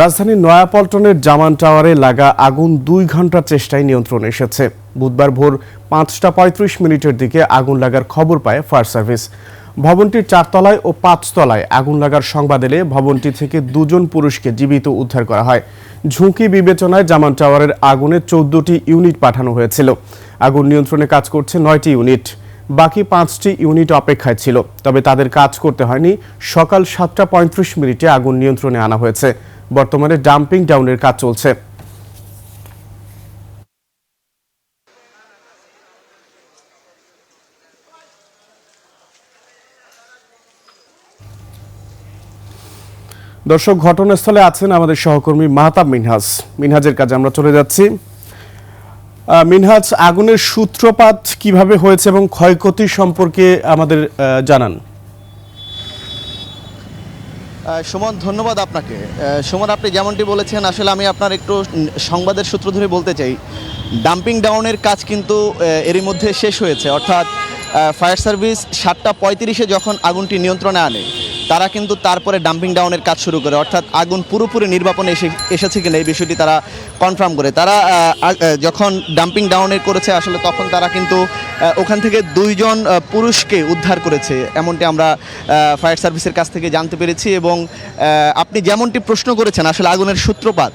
রাজধানীর নয়াপল্টনের জামান টাওয়ারে লাগা আগুন দুই ঘণ্টার চেষ্টায় নিয়ন্ত্রণে এসেছে। বুধবার ভোর পাঁচটা পঁয়ত্রিশ মিনিটের দিকে আগুন লাগার খবর পায় ফায়ার সার্ভিস। ভবনটির চারতলায় ও পাঁচতলায় আগুন লাগার সংবাদ এলে ভবনটি থেকে দুজন পুরুষকে জীবিত উদ্ধার করা হয়। ঝুঁকি বিবেচনায় জামান টাওয়ারের আগুনে চোদ্দটি ইউনিট পাঠানো হয়েছিল। আগুন নিয়ন্ত্রণে কাজ করছে নয়টি ইউনিট। বাকি পাঁচটি ইউনিট অপেক্ষায় ছিল, তবে তাদের কাজ করতে হয়নি। সকাল সাতটা পঁয়ত্রিশ মিনিটে আগুন নিয়ন্ত্রণে আনা হয়েছে। বর্তমানে ডাম্পিং ডাউনের কাজ চলছে। দর্শক, ঘটনাস্থলে আছেন আমাদের সহকর্মী মাহতাব মিনহাজ। মিনহাজের কাজে আমরা চলে যাচ্ছি। মিনহাজ, আগুনের সূত্রপাত কীভাবে হয়েছে এবং ক্ষয়ক্ষতি সম্পর্কে আমাদের জানান। সুমন, ধন্যবাদ আপনাকে। সুমন, আপনি যেমনটি বলেছেন, আসলে আমি আপনার একটু সংবাদের সূত্র ধরে বলতে চাই। ডাম্পিং ডাউনের কাজ কিন্তু এরই মধ্যে শেষ হয়েছে। অর্থাৎ ফায়ার সার্ভিস সাতটা পঁয়ত্রিশে যখন আগুনটি নিয়ন্ত্রণে আনে, তারা কিন্তু তারপরে ডাম্পিং ডাউনের কাজ শুরু করে। অর্থাৎ, আগুন পুরোপুরি নির্বাপনে এসে, এসেছে কিনা এই বিষয়টি তারা কনফার্ম করে। তারা যখন ডাম্পিং ডাউনের করেছে, আসলে তখন তারা কিন্তু ওখান থেকে দুইজন পুরুষকে উদ্ধার করেছে। এমনটি আমরা ফায়ার সার্ভিসের কাছ থেকে জানতে পেরেছি এবং আপনি যেমনটি প্রশ্ন করেছেন, আসলে আগুনের সূত্রপাত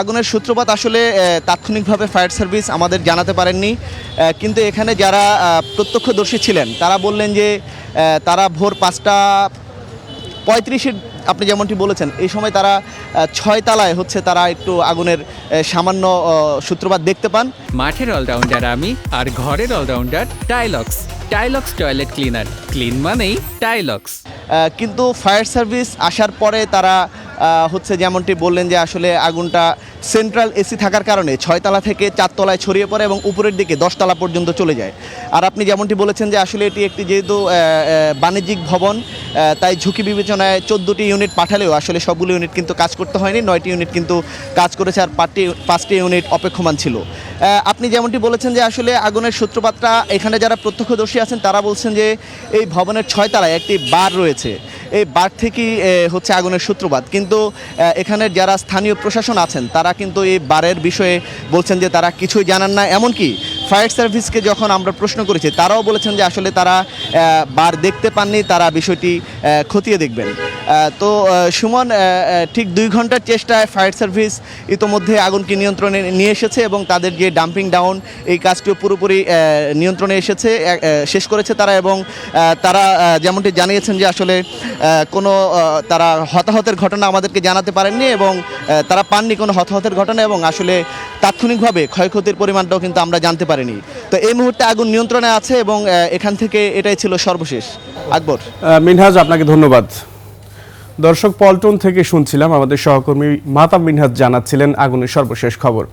আগুনের সূত্রপাত আসলে তাৎক্ষণিকভাবে ফায়ার সার্ভিস আমাদের জানাতে পারেননি। কিন্তু এখানে যারা প্রত্যক্ষদর্শী ছিলেন, তারা বললেন যে তারা ভোর পাঁচটা পঁয়ত্রিশের আপনি যেমনটি বলেছেন এই সময় তারা ছয়তলায় ছয় তালায় হচ্ছে তারা একটু আগুনের সামান্য সূত্রপাত দেখতে পান। মাঠের অলরাউন্ডার আমি আর ঘরের allrounder Tilex. Tilex toilet cleaner. Clean মানেই টাইলক্স। কিন্তু ফায়ার সার্ভিস আসার পরে তারা হচ্ছে যেমনটি বললেন যে আসলে আগুনটা সেন্ট্রাল এসি থাকার কারণে ছয়তলা থেকে চারতলায় ছড়িয়ে পড়ে এবং উপরের দিকে দশতলা পর্যন্ত চলে যায়। আর আপনি যেমনটি বলেছেন যে আসলে এটি একটি যেহেতু বাণিজ্যিক ভবন তাই ঝুঁকি বিবেচনায় চোদ্দোটি ইউনিট পাঠালেও আসলে সবগুলো ইউনিট কিন্তু কাজ করতে হয়নি, নয়টি ইউনিট কিন্তু কাজ করেছে আর পাঁচটি পাঁচটি ইউনিট অপেক্ষমান ছিল। আপনি যেমনটি বলেছেন যে আসলে আগুনের সূত্রপাতটা এখানে যারা প্রত্যক্ষদর্শী আছেন তারা বলছেন যে এই ভবনের ছয়তলায় একটি বার রয়েছে। এই বার থেকেই হচ্ছে আগুনের সূত্রপাত। কিন্তু এখানে যারা স্থানীয় প্রশাসন আছেন, তারা কিন্তু এই বারের বিষয়ে বলছেন যে তারা কিছুই জানান না। এমনকি ফায়ার সার্ভিসকে যখন আমরা প্রশ্ন করেছি, তারাও বলেছেন যে আসলে তারা বার দেখতে পাননি, তারা বিষয়টি খতিয়ে দেখবেন। তো সুমন ঠিক দুই ঘণ্টার চেষ্টায় ফায়ার সার্ভিস ইতোমধ্যে আগুনকে নিয়ন্ত্রণে নিয়ে এসেছে এবং তাদের যে ডাম্পিং ডাউন, এই কাজটিও পুরোপুরি নিয়ন্ত্রণে এসেছে শেষ করেছে তারা এবং তারা যেমনটি জানিয়েছেন যে আসলে কোনো তারা হতাহতের ঘটনা আমাদেরকে জানাতে পারেননি এবং তারা পাননি কোনো হতাহতের ঘটনা এবং আসলে তাৎক্ষণিকভাবে ক্ষয়ক্ষতির পরিমাণটাও কিন্তু আমরা জানতে পারিনি। তো এই মুহূর্তে আগুন নিয়ন্ত্রণে আছে এবং এখান থেকে এটাই ছিল সর্বশেষ। আকবর। মিনহাজ, আপনাকে ধন্যবাদ। দর্শক পল্টন থেকে শুনছিলাম আমাদের সহকর্মী মাতা মিনহাজ জানাচ্ছিলেন আগুনের সর্বশেষ খবর।